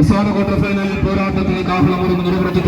അവസാന quarter final പോരാട്ടത്തിൽ കാഹളമുറങ്ങ് നിലവിറച്ച്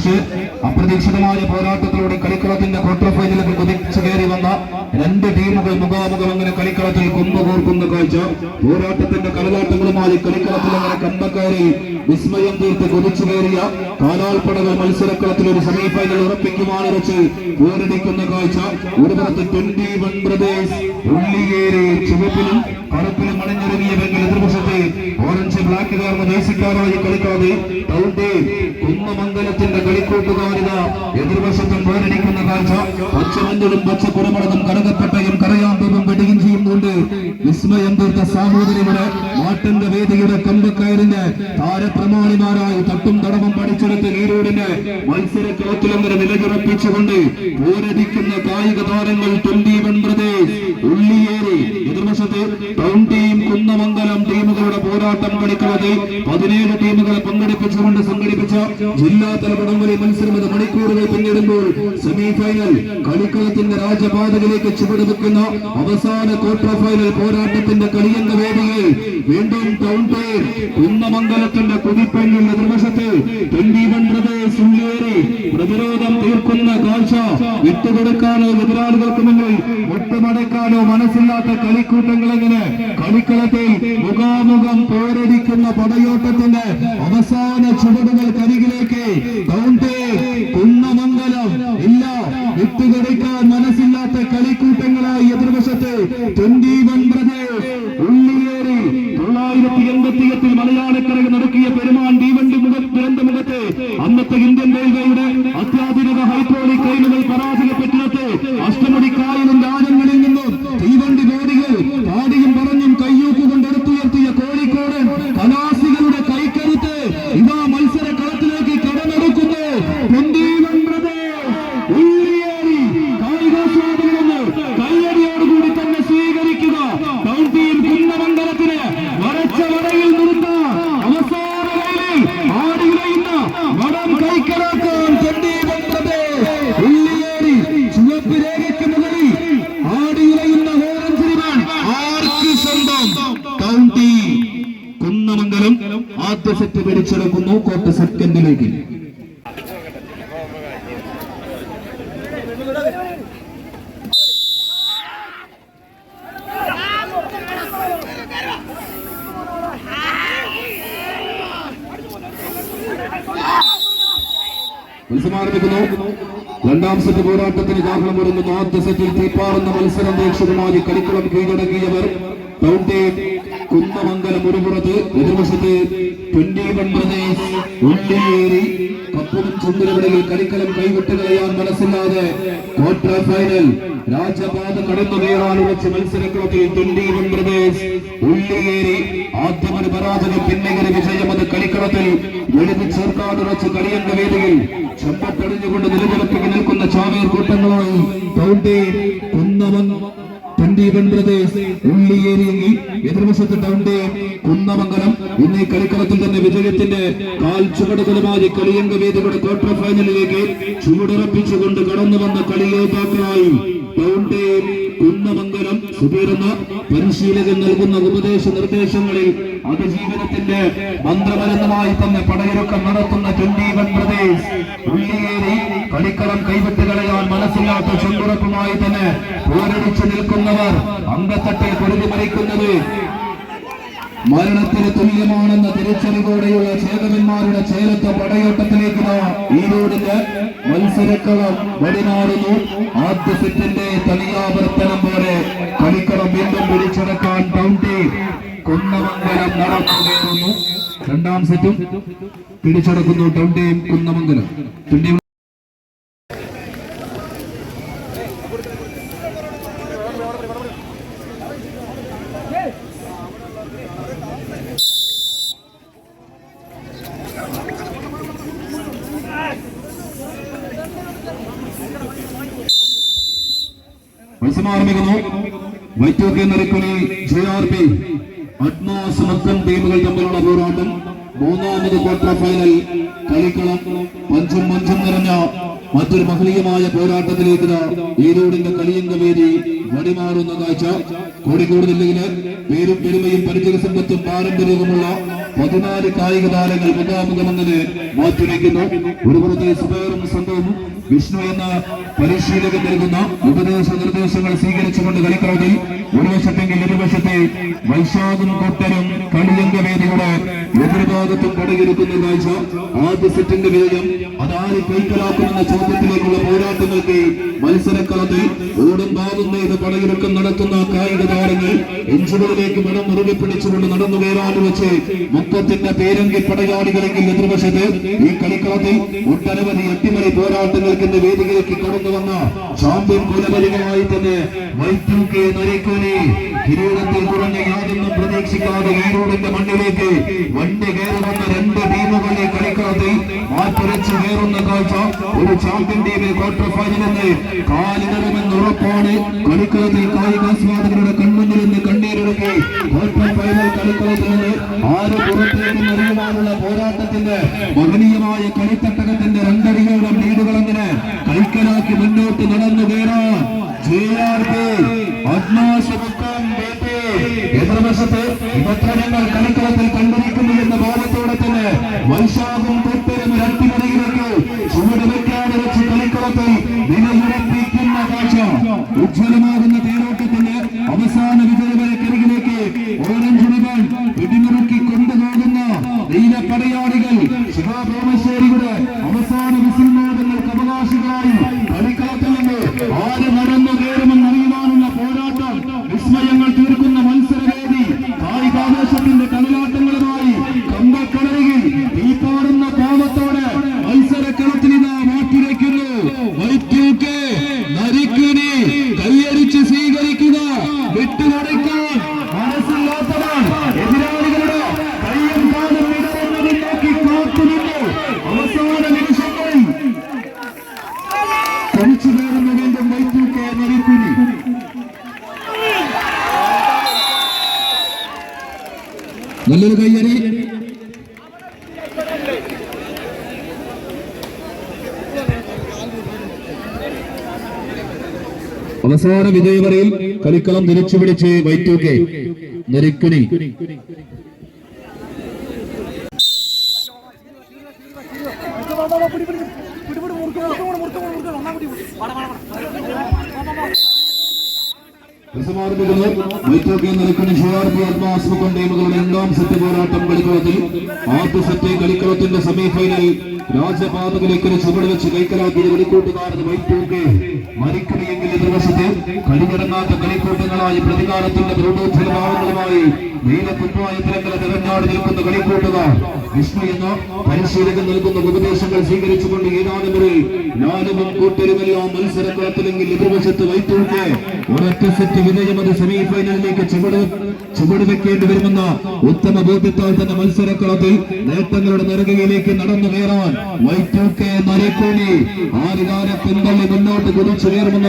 കുന്നമംഗലം അപ്രതീക്ഷിതമായ പോരാട്ടത്തിലൂടെ കളിക്കളത്തിന്റെ ക്വാർട്ടർ ഫൈനലിൽ കുതിച്ചു കയറി വന്ന രണ്ട് ടീമുകൾ മുഖാമുഖം അങ്ങനെ കളിക്കളത്തിൽ കുന്നുകൂർക്കുന്ന കാഴ്ച. പോരാട്ടത്തിന്റെ കളലാട്ടങ്ങളുമായി കളിക്കളത്തിൽ അങ്ങനെ കമ്പക്കാരി വിസ്മയം തീർത്ത് കുതിച്ചു കയറിയ കാലാൾപ്പടകൾ മത്സരക്കളത്തിൽ ഒരു സെമി ഫൈനൽ ഉറപ്പിക്കുവാനിറച്ച് പോരടിക്കുന്ന കാഴ്ച. ഒരു പുറത്ത് ട്വന്റി വൺ ബ്രദേഴ്സ് ഉള്ളിയേരി ചുവപ്പിലും കറുപ്പിലും അണിഞ്ഞിറങ്ങിയവെങ്കിൽ എതിർവശത്തെ ഓറഞ്ച് ബ്ലാക്ക് കാർന്ന് ദേശിക്കാരായി കളിക്കാതെ ടൗണ്ടേ കുന്നമംഗലത്തിന്റെ കളിക്കൂട്ടുകാരിത എതിർവശത്തും പോരടിക്കുന്ന കാഴ്ച. പച്ചമഞ്ഞളും പച്ച കുടമടതും കടകപ്പെട്ടയും കരയാമ്പും വെടിയും ചെയ്യുന്നുണ്ട്. വിസ്മയം തീർത്ത സാമൂതിരിയുടെ നാട്ടിന്റെ വേദിയുടെ കമ്പക്കയറിന് താരപ്രമാണിമാരായി തട്ടും തടവും പഠിച്ചെടുത്ത് നീരൂടിന് മത്സരക്കളത്തിലൊന്നര നിലയുറപ്പിച്ചുകൊണ്ട് പോരടിക്കുന്ന കായിക താരങ്ങൾ ട്വന്റി വൺ പ്രദേശ് ഉള്ളിയേറി എതിർവശത്ത് ടൗൺ ടീം കുന്നമംഗലം പോരാട്ടം കളിക്കുന്നത് പതിനേഴ് ടീമുകളെ പങ്കെടുപ്പിച്ചുകൊണ്ട് സംഘടിപ്പിച്ച ജില്ലാതല വടംവലി മത്സരം അത് മണിക്കൂറുകൾ പിന്നിടുമ്പോൾ സെമി ഫൈനൽ കളിക്കളത്തിന്റെ രാജപാതകളിലേക്ക് ചുവടുവെക്കുന്ന അവസാന ക്വാർട്ടർ ഫൈനൽ പോരാട്ടത്തിന്റെ കളിയെന്ന വേദിയിൽ വീണ്ടും ടൗൺ പേർ കുന്നമംഗലത്തിന്റെ കുതിപ്പെണ്ണിൽ എതിർവശത്ത് ട്വന്റി വൺ ബ്രദേഴ്സ് പ്രതിരോധം തീർക്കുന്ന കാഴ്ച വിട്ടുകൊടുക്കാനോ എതിരാളികൾക്ക് മുന്നിൽ ഒട്ടുമടക്കാനോ മനസ്സില്ലാത്ത കളിക്കൂട്ടങ്ങൾ എങ്ങനെ കളിക്കളത്തിൽ മുഖാമുഖം പോരടിക്കുന്ന പടയോട്ടത്തിന്റെ അവസാന ചുവടുകൾ കരികിലേക്ക് കുന്നമംഗലം ഇല്ല. വിട്ടുകൊടുക്കാൻ മനസ്സില്ലാത്ത കളിക്കൂട്ടങ്ങളായി എതിർവശത്ത് ട്വന്റി വൺ ബ്രദേഴ്സ് ഉള്ളിയേറി തൊള്ളായിരത്തി എൺപത്തി എട്ടിൽ നടക്കിയ പെരുമാൻ തീവണ്ടി മുഖ മുഖത്ത് അന്നത്തെ സെറ്റ് പിടിച്ചെടുക്കുന്നു. കോർട്ട് സെക്കൻഡിലേക്ക്. മത്സരമാരംഭിക്കുന്നു രണ്ടാം സെറ്റ് പോരാട്ടത്തിന് കാരണം വരുന്നു. ആദ്യ സെറ്റിൽ തീപ്പാറുന്ന മത്സരം പ്രേക്ഷകമായി കളിക്കളം കീഴടക്കിയവർ. ടൗൺ ടീം ഒരു പുറത്ത് എതിർവശത്ത് ട്വന്റി പ്രദേശ് ഉള്ളിയേറി കപ്പും ചുണ്ടിലവിടയിൽ കളിക്കലം കൈവിട്ട് കളയാൻ മനസ്സില്ലാതെ ക്വാർട്ടർ ഫൈനൽ രാജപാത കടന്നു കയറാൻ വെച്ച് മത്സരക്കളത്തിൽ ട്വന്റി പ്രദേശ് ഉള്ളിയേറി ആദ്യമൊരു പരാജയം പിന്നെങ്ങനെ വിജയം അത് കളിക്കളത്തിൽ എഴുതി ചേർക്കാതുറച്ച് കളിയന്റെ വേദിയിൽ ചെമ്പപ്പടിഞ്ഞുകൊണ്ട് നിലനിൽപ്പിക്ക് നിൽക്കുന്ന ചാവേർ കൂട്ടങ്ങളായി. കുന്നമംഗ ട്വന്റി ബ്രദേഴ്സ് ഉള്ളിയേരിയെങ്കിൽ എതിർവശത്ത് ടൗണ്ടി കുന്നമംഗലം. ഇന്ന് കളിക്കളത്തിൽ തന്നെ വിജയത്തിന്റെ കാൽ ചുവടുകളുമായി കളിയങ്ക വേദിയുടെ ക്വാർട്ടർ ഫൈനലിലേക്ക് ചുവടുറപ്പിച്ചുകൊണ്ട് കടന്നു വന്ന കളിയോദ്ധാക്കളായി ടൗണ്ടി കുന്നമംഗലം പരിശീലകൻ നൽകുന്ന ഉപദേശ നിർദ്ദേശങ്ങളിൽ അതിജീവനത്തിന്റെ മന്ത്രമരുന്നുമായി തന്നെ പടയൊരുക്കം നടത്തുന്ന ചണ്ഡീഗഡ് പ്രദേശ്. ഉള്ളിയേറി കളിക്കളം കൈവിട്ട് കളയാൻ മനസ്സില്ലാത്ത ചുണ്ടുറപ്പുമായി തന്നെ പോരടിച്ചു നിൽക്കുന്നവർ അമ്പത്തട്ടിൽ പൊരുതി മരിക്കുന്നത് മരണത്തിന് തുല്യമാണെന്ന തിരിച്ചറിവോടെയുള്ള ചേതവന്മാരുടെ ചേലത്ത പടയോട്ടത്തിലേക്ക് നാം. ഈ റോഡിന്റെ മത്സരക്കളം വടിനാടുന്നു ആദ്യ സെറ്റിന്റെ തനിയാവർത്തനം പോലെ കളിക്കളം വീണ്ടും പിടിച്ചെടുക്കാൻ ടൗൺ ടീം കുന്നമംഗലം നടക്കുകയായിരുന്നു. രണ്ടാം സെറ്റും പിടിച്ചെടുക്കുന്നു ടൗൺ ടീം കുന്നമംഗലം ട്വന്റി മത്സരം ആരംഭിക്കുന്നു വൈറ്റോക്കെ നരിക്കുനി ജെ ആർ പി അഡ്മാസ് ടീമുകൾ തമ്മിലുള്ള പോരാട്ടം. മൂന്നാമത് ക്വാർട്ടർ ഫൈനൽ കളിക്കളം പഞ്ചും മഞ്ചും നിറഞ്ഞ മറ്റൊരു മഹനീയമായ പോരാട്ടത്തിലേക്ക് ഈരോടിന്റെ ഈ വടിമാറുന്ന കാഴ്ച. കോഴിക്കോട് ജില്ലയിലെ പേരും പെരുമയും പരിചയ സമ്പത്തും പാരമ്പര്യവുമുള്ള പതിനാല് കായിക താരങ്ങൾ മുഖാമുഖമെന്നത് മാറ്റിവെക്കുന്നു. ഒരു പുറത്തെ സുബേറും സംഘവും വിഷ്ണു എന്ന പരിശീലകൻ നൽകുന്ന. ഉപദേശ നിർദ്ദേശങ്ങൾ സ്വീകരിച്ചുകൊണ്ട് കളിക്കളത്തിൽ ഒരു വശത്തെങ്കിൽ ഇരുവശത്തെ വൈശാഖും കൊട്ടനും കളിയംഗവേദിയുടെ എതിർഭാഗത്തും കടകിരുക്കുന്ന കാഴ്ച. ആദ്യ സെറ്റിന്റെ വേഗം അതാര് കൈക്കലാക്കുമെന്ന ചോദ്യത്തിലേക്കുള്ള പോരാട്ടങ്ങൾക്ക് മത്സരക്കളത്തിൽ ഓടും ഭാഗം നെയ്ത് പടകിറക്കം നടത്തുന്ന കായിക താരങ്ങൾ എഞ്ചുകളിലേക്ക് മണം മുറുകെ പിടിച്ചുകൊണ്ട് നടന്നു കയറാതെ വെച്ച് മുക്കത്തിന്റെ പേരങ്കി പടയാളികളെങ്കിൽ എതിർവശത്ത് ഈ കളിക്കളത്തിൽ ഒട്ടനവധി അട്ടിമറി പോരാട്ടങ്ങൾക്ക് ഇന്ന് വേദികളിലേക്ക് കടന്നു വന്ന ചാമ്പ്യൻ കുലപരികമായി തന്നെ വൈദ്യു കെ നരേക്കോനെ കിരീടത്തിൽ കുറഞ്ഞ യാതൊന്നും പ്രതീക്ഷിക്കാതെ ഈരോടിന്റെ മണ്ണിലേക്ക് വണ്ടി രണ്ട് ടീമുകളെ കളിക്കളത്തിൽ മാറ്റുരച്ച് കയറുന്ന കാഴ്ച ഒരു ചാമ്പ്യൻ ടീമിൽ ക്വാർട്ടർ ഫൈനലിന്ന് കാലിടണമെന്ന് ഉറപ്പാണ് കളിക്കളത്തിൽ കായികാസ്വാദകരുടെ കൺമുന്നിൽ നിന്ന് കണ്ണീരിറക്കി ക്വാർട്ടർ ഫൈനൽ കളിക്കളത്തിൽ നിന്ന് ആറ് പുറത്തേക്ക് അറിയുവാനുള്ള പോരാട്ടത്തിന്റെ മഹനീയമായ കളിത്തട്ടകത്തിന്റെ രണ്ടടികളുടെ ലീഡുകൾ അങ്ങനെ കൈക്കലാക്കി മുന്നോട്ട് നടന്നു കയറാൻ ജെ.ആർ.പി. R Mukkam baby. എതിർവശത്ത് ഇതൊക്കെ ഞങ്ങൾ കളിക്കളത്തിൽ കണ്ടിരിക്കുന്നു എന്ന ഭാവത്തോടെ തന്നെ വൈശാഖും തൊട്ടരും രട്ടിമണിയിലേക്ക് ചുവട് വെക്കാതെ വെച്ച് കളിക്കളത്തിൽ നിലയുറപ്പിക്കുന്ന കാഴ്ച ഉജ്ജ്വലമാകുന്ന തേരോട്ടത്തിന്റെ അവസാന വിജയവരക്കരികിലേക്ക് ഓറഞ്ച് റിബൺ പിടിമുറുക്കി കൊണ്ടുപോകുന്ന നീലപ്പടയാളികൾ ശിവപ്രേമശ്ശേരിയുടെ അവസാന വിസിൽനാദങ്ങൾക്ക് അവകാശികളായി നല്ലൊരു കയ്യടി അവസാന വിജയവരയിൽ കളിക്കളം തിരിച്ചുപിടിച്ച് വൈറ്റൂക്കെ നെരുക്കുനി പിടി പിടി പിടി പിടി മുറുക്ക് മുറുക്ക് മുറുക്ക് മുറുക്ക് ഒന്നാം പിടി സമാരംഭിക്കുന്നു വൈറ്റോക്കെ നിൽക്കുന്ന ഷുവാർബി ആത്മാസ്മക്കം രണ്ടാം സെറ്റ് പോരാട്ടം കളിക്കളത്തിൽ ആദ്യ സെറ്റ് കളിക്കളത്തിന്റെ സെമിഫൈനൽ രാജപാതകളിലേക്ക് ചുവട് വെച്ച് കൈക്കലാക്കിയത് വെളിക്കൂട്ടുകാരൻ വൈറ്റോക്കെ മരിക്കണിയെങ്കിൽ എതിർവശത്ത് കളികിടങ്ങാത്ത കളിക്കൂട്ടങ്ങളായി പ്രതികാരത്തിന്റെ ദ്രോണോജ്വലഭാവങ്ങളുമായി നീലക്കുപ്പായത്തിലങ്കല തിരഞ്ഞാട് നിൽക്കുന്ന കളിക്കൂട്ടുകാർ വിഷ്ണു എന്ന പരിശീലകൻ നൽകുന്ന ഉപദേശങ്ങൾ സ്വീകരിച്ചുകൊണ്ട് ഏതാനും മുറി ഞാനും കൂട്ടരുമെല്ലാം മത്സരക്കളത്തിലെങ്കിൽ എതിർവശത്ത് വൈറ്റൂക്കെ ഒരൊറ്റ സെറ്റ് വിജയം അത് സെമി ഫൈനലിലേക്ക് ചുവട് ചുവട് വെക്കേണ്ടി വരുമെന്ന ഉത്തമ ബോധ്യത്താൽ തന്നെ മത്സരക്കളത്തിൽ നേട്ടങ്ങളുടെ നരകയിലേക്ക് നടന്നു കയറാൻ വൈത്തൂക്കെ നരക്കോണി ആറുകാല പിന്തള്ളി മുന്നോട്ട് കുതിച്ചു കയറുമെന്ന്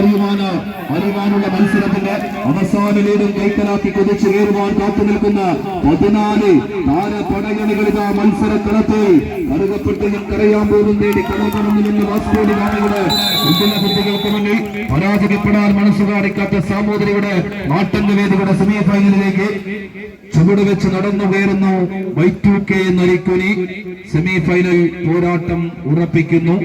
അറിയുവാന് അറിയുവാനുള്ള മത്സരത്തിന്റെ അവസാന ലീഡും കൈക്കലാക്കി കുതിച്ചു കയറുവാൻ കാത്തു നിൽക്കുന്ന പതിനാല് താരപടയണികളിത മത്സരക്കളത്തിൽ കറുകപ്പെട്ടിയും കരയാമ്പൂരും നേടി കളകണമെന്ന് നിന്ന് വാസ്കോടി ഗാമയുടെ ഉജ്ജ്വല കുട്ടികൾക്ക് മുന്നിൽ പരാജയപ്പെടാൻ മനസ്സ് കാണിക്കാത്ത സാമൂതിരിയുടെ നാട്ടന്റെ വേദിയുടെ സെമി ഫൈനലിലേക്ക് ചുവട് വെച്ച് നടന്നു കയറുന്നു. White K Narikkuni semi final പോരാട്ടം ഉറപ്പിക്കുന്നു.